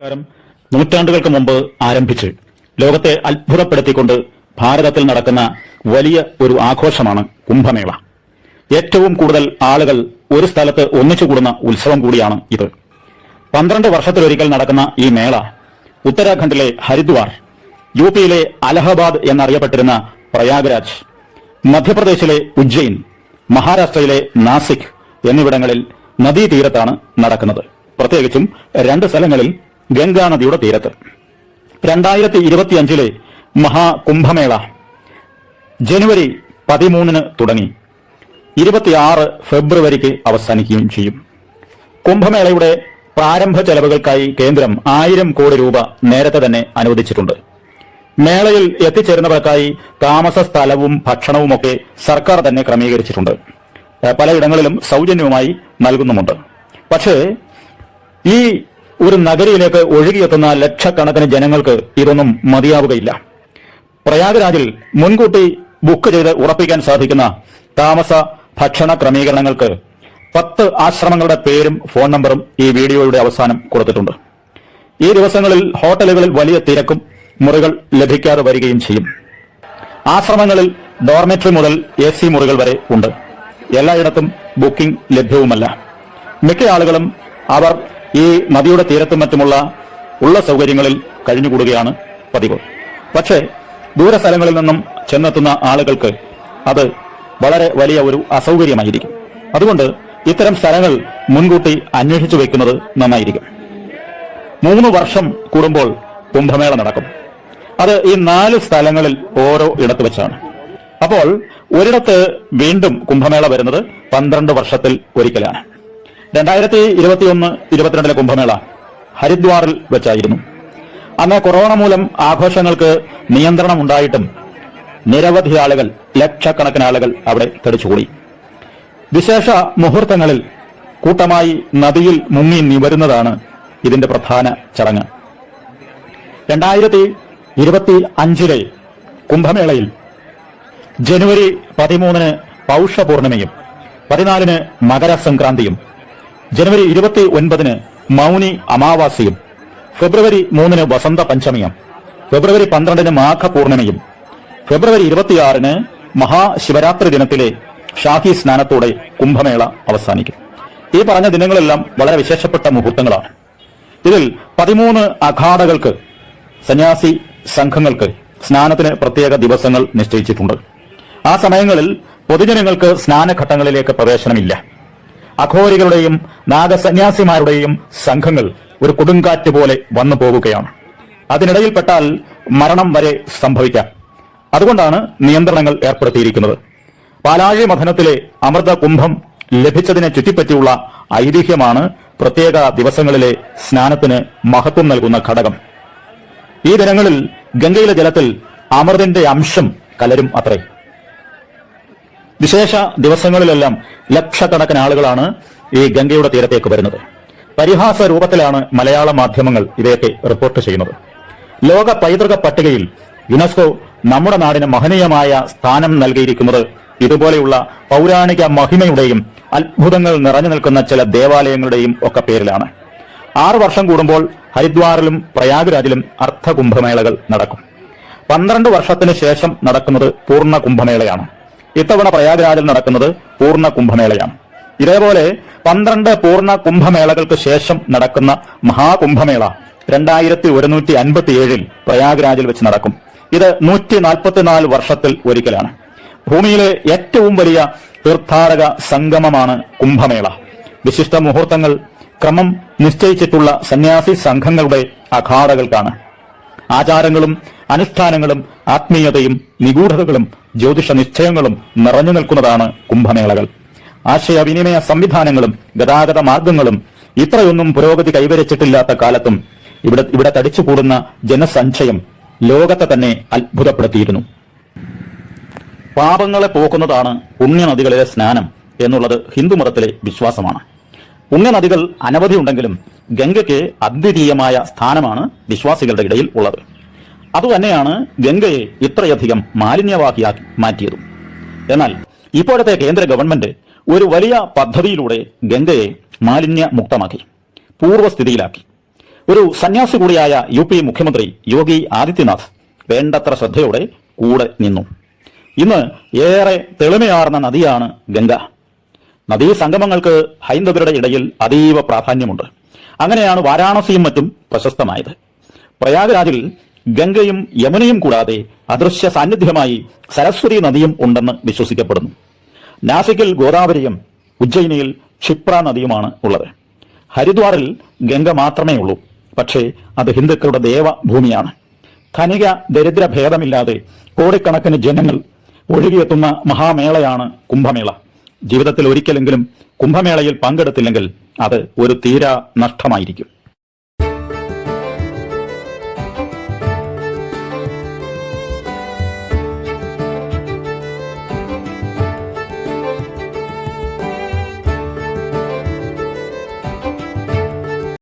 നമസ്കാരം. നൂറ്റാണ്ടുകൾക്ക് മുമ്പ് ആരംഭിച്ച് ലോകത്തെ അത്ഭുതപ്പെടുത്തിക്കൊണ്ട് ഭാരതത്തിൽ നടക്കുന്ന വലിയ ഒരു ആഘോഷമാണ് കുംഭമേള. ഏറ്റവും കൂടുതൽ ആളുകൾ ഒരു സ്ഥലത്ത് ഒന്നിച്ചു കൂടുന്ന ഉത്സവം കൂടിയാണ് ഇത്. പന്ത്രണ്ട് വർഷത്തിലൊരിക്കൽ നടക്കുന്ന ഈ മേള ഉത്തരാഖണ്ഡിലെ ഹരിദ്വാർ യു പിയിലെ അലഹബാദ് എന്നറിയപ്പെട്ടിരുന്ന പ്രയാഗ്രാജ് മധ്യപ്രദേശിലെ ഉജ്ജയിൻ മഹാരാഷ്ട്രയിലെ നാസിക് എന്നിവിടങ്ങളിൽ നദീതീരത്താണ് നടക്കുന്നത്. പ്രത്യേകിച്ചും രണ്ട് സ്ഥലങ്ങളിൽ ഗംഗാ നദിയുടെ തീരത്ത്. രണ്ടായിരത്തി ഇരുപത്തിയഞ്ചിലെ മഹാകുംഭമേള ജനുവരി പതിമൂന്നിന് തുടങ്ങി. ഇരുപത്തിയാറ് ഫെബ്രുവരിക്ക് അവസാനിക്കുകയും ചെയ്യും. കുംഭമേളയുടെ പ്രാരംഭ ചെലവുകൾക്കായി കേന്ദ്രം ആയിരം കോടി രൂപ നേരത്തെ തന്നെ അനുവദിച്ചിട്ടുണ്ട്. മേളയിൽ എത്തിച്ചേരുന്നവർക്കായി താമസ സ്ഥലവും ഭക്ഷണവുമൊക്കെ സർക്കാർ തന്നെ ക്രമീകരിച്ചിട്ടുണ്ട്. പലയിടങ്ങളിലും സൗജന്യവുമായി നൽകുന്നുമുണ്ട്. പക്ഷേ ഈ ഒരു നഗരിയിലേക്ക് ഒഴുകിയെത്തുന്ന ലക്ഷക്കണക്കിന് ജനങ്ങൾക്ക് ഇതൊന്നും മതിയാവുകയില്ല. പ്രയാഗ്രാജിൽ മുൻകൂട്ടി ബുക്ക് ചെയ്ത് ഉറപ്പിക്കാൻ സാധിക്കുന്ന താമസ ഭക്ഷണ ക്രമീകരണങ്ങൾക്ക് പത്ത് ആശ്രമങ്ങളുടെ പേരും ഫോൺ നമ്പറും ഈ വീഡിയോയുടെ അവസാനം കൊടുത്തിട്ടുണ്ട്. ഈ ദിവസങ്ങളിൽ ഹോട്ടലുകളിൽ വലിയ തിരക്കും മുറികൾ ലഭിക്കാതെ വരികയും ചെയ്യും. ആശ്രമങ്ങളിൽ ഡോർമെട്രി മുതൽ എ സി മുറികൾ വരെ ഉണ്ട്. എല്ലായിടത്തും ബുക്കിംഗ് ലഭ്യവുമല്ല. മിക്ക ആളുകളും അവർ ഈ നദിയുടെ തീരത്തും മറ്റുമുള്ള ഉള്ള സൗകര്യങ്ങളിൽ കഴിഞ്ഞുകൂടുകയാണ് പതിവ്. പക്ഷേ ദൂരസ്ഥലങ്ങളിൽ നിന്നും ചെന്നെത്തുന്ന ആളുകൾക്ക് അത് വളരെ വലിയ ഒരു അസൗകര്യമായിരിക്കും. അതുകൊണ്ട് ഇത്തരം സ്ഥലങ്ങൾ മുൻകൂട്ടി അന്വേഷിച്ചു വെക്കുന്നത് നന്നായിരിക്കും. മൂന്ന് വർഷം കൂടുമ്പോൾ കുംഭമേള നടക്കും. അത് ഈ നാല് സ്ഥലങ്ങളിൽ ഓരോ ഇടത്ത് വെച്ചാണ്. അപ്പോൾ ഒരിടത്ത് വീണ്ടും കുംഭമേള വരുന്നത് പന്ത്രണ്ട് വർഷത്തിൽ ഒരിക്കലാണ്. രണ്ടായിരത്തി ഇരുപത്തിയൊന്ന് ഇരുപത്തിരണ്ടിലെ കുംഭമേള ഹരിദ്വാറിൽ വെച്ചായിരുന്നു. അന്ന് കൊറോണ മൂലം ആഘോഷങ്ങൾക്ക് നിയന്ത്രണം ഉണ്ടായിട്ടും നിരവധി ആളുകൾ ലക്ഷക്കണക്കിന് ആളുകൾ അവിടെ തടിച്ചുകൂടി വിശേഷ മുഹൂർത്തങ്ങളിൽ കൂട്ടമായി നദിയിൽ മുങ്ങി നിവരുന്നതാണ് ഇതിന്റെ പ്രധാന ചടങ്ങ്. രണ്ടായിരത്തി ഇരുപത്തി അഞ്ചിലെ കുംഭമേളയിൽ ജനുവരി പതിമൂന്നിന് പൗഷപൂർണിമയും പതിനാലിന് മകരസംക്രാന്തിയും ജനുവരി ഇരുപത്തി ഒൻപതിന് മൗനി അമാവാസിയും ഫെബ്രുവരി മൂന്നിന് വസന്ത പഞ്ചമിയും ഫെബ്രുവരി പന്ത്രണ്ടിന് മാഘ പൂർണിമയും ഫെബ്രുവരി ഇരുപത്തിയാറിന് മഹാശിവരാത്രി ദിനത്തിലെ ഷാഹി സ്നാനത്തോടെ കുംഭമേള അവസാനിക്കും. ഈ പറഞ്ഞ ദിനങ്ങളെല്ലാം വളരെ വിശേഷപ്പെട്ട മുഹൂർത്തങ്ങളാണ്. ഇതിൽ പതിമൂന്ന് അഖാഡകൾക്ക് സന്യാസി സംഘങ്ങൾക്ക് സ്നാനത്തിന് പ്രത്യേക ദിവസങ്ങൾ നിശ്ചയിച്ചിട്ടുണ്ട്. ആ സമയങ്ങളിൽ പൊതുജനങ്ങൾക്ക് സ്നാനഘട്ടങ്ങളിലേക്ക് പ്രവേശനമില്ല. അഘോരികളുടെയും നാഗസന്യാസിമാരുടെയും സംഘങ്ങൾ ഒരു കൊടുങ്കാറ്റ് പോലെ വന്നു പോവുകയാണ് അതിനിടയിൽപ്പെട്ടാൽ മരണം വരെ സംഭവിക്കാം. അതുകൊണ്ടാണ് നിയന്ത്രണങ്ങൾ ഏർപ്പെടുത്തിയിരിക്കുന്നത്. പാലാഴി മഥനത്തിലെ അമൃത കുംഭം ലഭിച്ചതിനെ ചുറ്റിപ്പറ്റിയുള്ള ഐതിഹ്യമാണ് പ്രത്യേക ദിവസങ്ങളിലെ സ്നാനത്തിന് മഹത്വം നൽകുന്ന ഘടകം. ഈ ദിനങ്ങളിൽ ഗംഗയിലെ ജലത്തിൽ അമൃതിന്റെ അംശം കലരും അത്രേ. വിശേഷ ദിവസങ്ങളിലെല്ലാം ലക്ഷക്കണക്കിന് ആളുകളാണ് ഈ ഗംഗയുടെ തീരത്തേക്ക് വരുന്നത്. പരിഹാസ രൂപത്തിലാണ് മലയാള മാധ്യമങ്ങൾ ഇവയൊക്കെ റിപ്പോർട്ട് ചെയ്യുന്നത്. ലോക പൈതൃക പട്ടികയിൽ യുനെസ്കോ നമ്മുടെ നാടിന് മഹനീയമായ സ്ഥാനം നൽകിയിരിക്കുന്നത് ഇതുപോലെയുള്ള പൗരാണിക മഹിമയുടെയും അത്ഭുതങ്ങൾ നിറഞ്ഞു നിൽക്കുന്ന ചില ദേവാലയങ്ങളുടെയും ഒക്കെ പേരിലാണ്. ആറു വർഷം കൂടുമ്പോൾ ഹരിദ്വാറിലും പ്രയാഗ്രാജിലും അർത്ഥകുംഭമേളകൾ നടക്കും. പന്ത്രണ്ട് വർഷത്തിന് ശേഷം നടക്കുന്നത് പൂർണ കുംഭമേളയാണ്. ഇത്തവണ പ്രയാഗ്രാജിൽ നടക്കുന്നത് പൂർണ കുംഭമേളയാണ്. ഇതേപോലെ പന്ത്രണ്ട് പൂർണ കുംഭമേളകൾക്ക് ശേഷം നടക്കുന്ന മഹാകുംഭമേള രണ്ടായിരത്തി ഒരുന്നൂറ്റി അൻപത്തി ഏഴിൽ പ്രയാഗ്രാജിൽ വെച്ച് നടക്കും. ഇത് നൂറ്റി നാൽപ്പത്തിനാല് വർഷത്തിൽ ഒരിക്കലാണ്. ഭൂമിയിലെ ഏറ്റവും വലിയ തീർത്ഥാടക സംഗമമാണ് കുംഭമേള. വിശിഷ്ട മുഹൂർത്തങ്ങൾ ക്രമം നിശ്ചയിച്ചിട്ടുള്ള സന്യാസി സംഘങ്ങളുടെ അഖാടകൾക്കാണ് ആചാരങ്ങളും അനുഷ്ഠാനങ്ങളും ആത്മീയതയും നിഗൂഢതകളും ജ്യോതിഷ നിശ്ചയങ്ങളും നിറഞ്ഞു നിൽക്കുന്നതാണ് കുംഭമേളകൾ. ആശയവിനിമയ സംവിധാനങ്ങളും ഗതാഗത മാർഗങ്ങളും ഇത്രയൊന്നും പുരോഗതി കൈവരിച്ചിട്ടില്ലാത്ത കാലത്തും ഇവിടെ ഇവിടെ തടിച്ചുകൂടുന്ന ജനസഞ്ചയം ലോകത്തെ തന്നെ അത്ഭുതപ്പെടുത്തിയിരുന്നു. പാപങ്ങളെ പോക്കുന്നതാണ് പുണ്യനദികളിലെ സ്നാനം എന്നുള്ളത് ഹിന്ദുമതത്തിലെ വിശ്വാസമാണ്. പുണ്യനദികൾ അനവധി ഉണ്ടെങ്കിലും ഗംഗയ്ക്ക് അദ്വിതീയമായ സ്ഥാനമാണ് വിശ്വാസികളുടെ ഇടയിൽ ഉള്ളത്. അതുതന്നെയാണ് ഗംഗയെ ഇത്രയധികം മാലിന്യവാഹിയാക്കി മാറ്റിയതും. എന്നാൽ ഇപ്പോഴത്തെ കേന്ദ്ര ഗവൺമെന്റ് ഒരു വലിയ പദ്ധതിയിലൂടെ ഗംഗയെ മാലിന്യമുക്തമാക്കി പൂർവസ്ഥിതിയിലാക്കി. ഒരു സന്യാസി കൂടിയായ യു പി മുഖ്യമന്ത്രി യോഗി ആദിത്യനാഥ് വേണ്ടത്ര ശ്രദ്ധയോടെ കൂടെ നിന്നു. ഇന്ന് ഏറെ തെളിമയാർന്ന നദിയാണ് ഗംഗ. നദീ സംഗമങ്ങൾക്ക് ഹൈന്ദവരുടെ ഇടയിൽ അതീവ പ്രാധാന്യമുണ്ട്. അങ്ങനെയാണ് വാരാണസിയും മറ്റും പ്രശസ്തമായത്. പ്രയാഗ്രാജിൽ ഗംഗയും യമുനയും കൂടാതെ അദൃശ്യ സാന്നിധ്യമായി സരസ്വതി നദിയും ഉണ്ടെന്ന് വിശ്വസിക്കപ്പെടുന്നു. നാസിക്കിൽ ഗോദാവരിയും ഉജ്ജയിനിയിൽ ക്ഷിപ്ര നദിയുമാണ് ഉള്ളത്. ഹരിദ്വാറിൽ ഗംഗ മാത്രമേ ഉള്ളൂ പക്ഷേ അത് ഹിന്ദുക്കളുടെ ദേവഭൂമിയാണ്. ധനിക ദരിദ്ര ഭേദമില്ലാതെ കോടിക്കണക്കിന് ജനങ്ങൾ ഒഴുകിയെത്തുന്ന മഹാമേളയാണ് കുംഭമേള. ജീവിതത്തിൽ ഒരിക്കലെങ്കിലും കുംഭമേളയിൽ പങ്കെടുത്തില്ലെങ്കിൽ അത് ഒരു തീരാ നഷ്ടമായിരിക്കും.